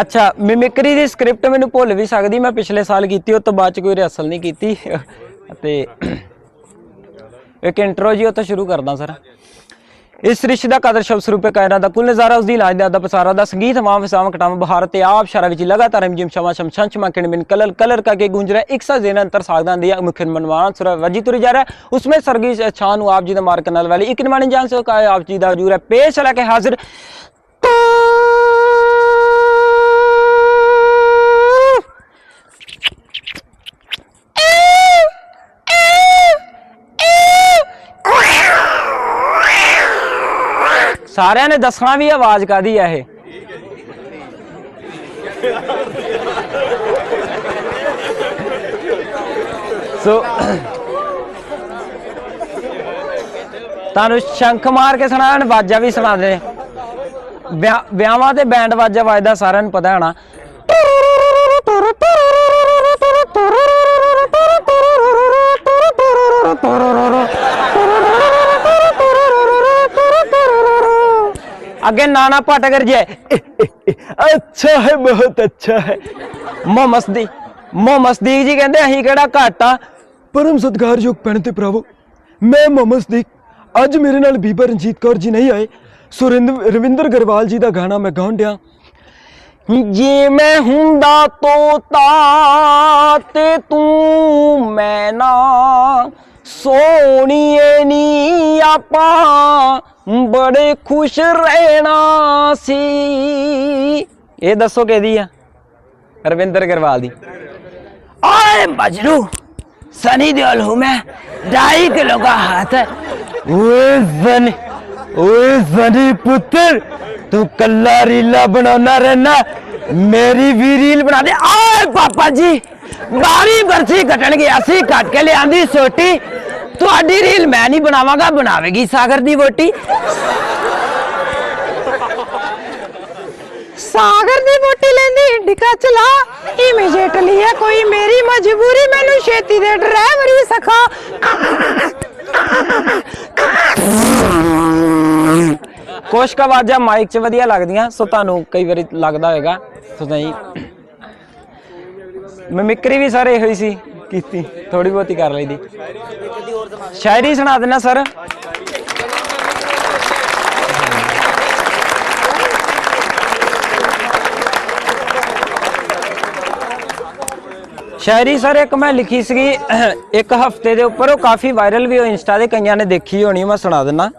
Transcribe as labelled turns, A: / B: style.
A: ਅੱਛਾ ਮਿਮਿਕਰੀ ਦੀ ਸਕ੍ਰਿਪਟ ਮੈਨੂੰ ਭੁੱਲ ਵੀ ਸਕਦੀ, ਮੈਂ ਪਿਛਲੇ ਸਾਲ ਕੀਤੀ, ਉਹ ਤੋਂ ਬਾਅਦ ਚ ਕੋਈ ਰਿਹਰਸਲ ਨਹੀਂ ਕੀਤੀ। ਤੇ ਇੱਕ ਇੰਟਰੋ ਜੀ, ਉਹ ਤੋਂ ਸ਼ੁਰੂ ਕਰਦਾ ਸਰ ਇਸ ਰਿਸ਼ਤੇ ਦਾ ਕਦਰ ਸ਼ਬਦ ਸਰੂਪੇ ਕਾਇਨਾ ਦਾ ਕੁੱਲ ਨਜ਼ਾਰਾ ਉਸ ਲਾਜ ਦਾ ਪਸਾਰਾ ਦਾ ਸੰਗੀਤ ਹਮਾਮ ਫਸਾਮ ਕਟਾਮ ਬਹਾਰ ਤੇ ਆਪ ਸ਼ਰਾ ਵਿੱਚ ਲਗਾਤਾਰ ਜਿਮ ਸ਼ਮਾ ਸ਼ਮਸ਼ਾਨ ਚਮਾ ਕਿਣ ਬਿਨ ਕਲਰ ਕਲਰ ਕਾ ਕੇ ਗੂੰਜ ਰਿਹਾ। ਇੱਕ ਸਾ ਜ਼ੇਨ ਅੰਤਰ ਸਾਗਦਾਂ ਦੀ ਮੁਖਨ ਮਨਵਾਨ ਸੁਰ ਵਜੀ ਤੁਰ ਜਾ ਰਿਹਾ। ਉਸਮੇ ਸਰਗੀ ਛਾਂ ਨੂੰ ਆਪ ਜੀ ਦਾ ਮਾਰਕਨ ਨਾਲ ਵਾਲੀ ਇੱਕ ਨਿਮਾਣ ਜਾਨ ਸੋ ਕਾ ਆਪ ਜੀ ਦਾ ਹਜ਼ੂਰ ਹੈ। ਪੇਸ਼ ਲੈ ਕੇ ਹਾਜ਼ਰ। ਸਾਰਿਆਂ ਨੇ ਦੱਸਣਾ ਵੀ ਆਵਾਜ਼ ਕਾਦੀ ਆ ਇਹ। ਸੋ ਤੁਹਾਨੂੰ ਸ਼ੰਖ ਮਾਰ ਕੇ ਸੁਣਾਣ ਵਾਜਾ ਵੀ ਸੁਣਾ ਦੇ ਵਿਆਹ- ਵਿਆਹਾਂ ਤੇ ਬੈਂਡ ਵਾਜਾ ਵੱਜਦਾ, ਸਾਰਿਆਂ ਨੂੰ ਪਤਾ ਹੋਣਾ। आगे नाना पाटेकर जी है अच्छा है बहुत अच्छा है मोहम्मद सदीक मोहम्मद सदीक जी कहते ਅਸੀਂ ਕਿਹੜਾ ਘੱਟ ਆ
B: ਪਰਮ ਸਤਿਕਾਰਯੋਗ ਭੈਣ ਤੇ ਭਰਾਵੋ ਮੈਂ ਮੁਹੰਮਦ ਸਦੀਕ ਅੱਜ ਮੇਰੇ ਨਾਲ ਬੀਬਾ ਰਣਜੀਤ ਕੌਰ ਜੀ ਨਹੀਂ ਆਏ ਸੁਰਿੰਦਰ ਰਵਿੰਦਰ ਗਰਵਾਲ ਜੀ ਦਾ ਗਾਣਾ ਮੈਂ ਗਾਉਣ ਡਿਆ
A: ਜੇ ਮੈਂ ਹੁੰਦਾ ਤੋਤਾ ਤੇ ਤੂੰ ਮੈਂ ਨਾ ਸੋਣੀਏ ਨੀ ਆਪਾਂ ਬੜੇ ਖੁਸ਼ ਰਹਿਣਾ ਸੀ ਇਹ ਦੱਸੋ ਕਿਹਦੀ ਆ ਰਵਿੰਦਰ ਗਰਵਾਲ ਦੀ ओए मजनू सनी देओल हूँ मैं ढाई किलो का हाथ है
B: ਓਏ ਜ਼ਨੀ ਓਏ ਜ਼ਨੀ ਪੁੱਤਰ ਤੂੰ ਕੱਲਾ ਰੀਲਾ ਬਣਾਉਣਾ ਰਹਿਣਾ
A: ਮੇਰੀ ਵੀ ਰੀਲ ਬਣਾ ਦੇ ਓਏ ਪਾਪਾ ਜੀ ਬਾਰੀ ਬਰਸੀ ਕੱਟਣ ਗਿਆ ਸੀ ਕੱਟ ਕੇ ਲਿਆਂਦੀ ਸੋਟੀ ਤੁਹਾਡੀ ਰੀਲ ਮੈਂ ਨਹੀਂ ਬਣਾਵਾਂਗਾ, ਬਣਾਵੇਗੀ ਸਾਗਰ ਦੀ ਵੋਟੀ।
C: ਸਾਗਰ ਦੀ ਬੋਟੀ ਲੈਂਦੀ, ਇੰਡਿਕਾ ਚਲਾ। ਇਮੀਡੀਏਟਲੀ ਹੈ ਕੋਈ ਮੇਰੀ ਮਜਬੂਰੀ, ਮੈਨੂੰ ਛੇਤੀ ਦੇ ਡਰਾਈਵਰ ਹੀ ਸਖਾ।
A: ਕੁਛ ਕੁ ਆਵਾਜ਼ਾਂ ਮਾਈਕ 'ਚ ਵਧੀਆ ਲੱਗਦੀਆਂ, ਸੋ ਤੁਹਾਨੂੰ ਕਈ ਵਾਰੀ ਲੱਗਦਾ ਹੋਵੇਗਾ ਸੋ ਨਹੀਂ ਮਿਮਿਕਰੀ ਵੀ ਸਾਰੇ ਇਹੋ ਹੀ ਸੀ। ਕੀਤੀ ਥੋੜੀ ਬਹੁਤੀ ਕਰ ਲਈਦੀ। ਸ਼ਾਇਰੀ ਸੁਣਾ ਦੇਣਾ ਸਰ। ਸ਼ਾਇਰੀ ਸਰ ਇੱਕ ਮੈਂ ਲਿਖੀ ਸੀਗੀ ਇੱਕ ਹਫ਼ਤੇ ਦੇ ਉੱਪਰ। ਉਹ ਕਾਫੀ ਵਾਇਰਲ ਵੀ ਹੋਈ ਇੰਸਟਾ ਤੇ ਕਈਆਂ ਨੇ ਦੇਖੀ ਹੋਣੀ ਮੈਂ ਸੁਣਾ ਦਿੰਨਾ।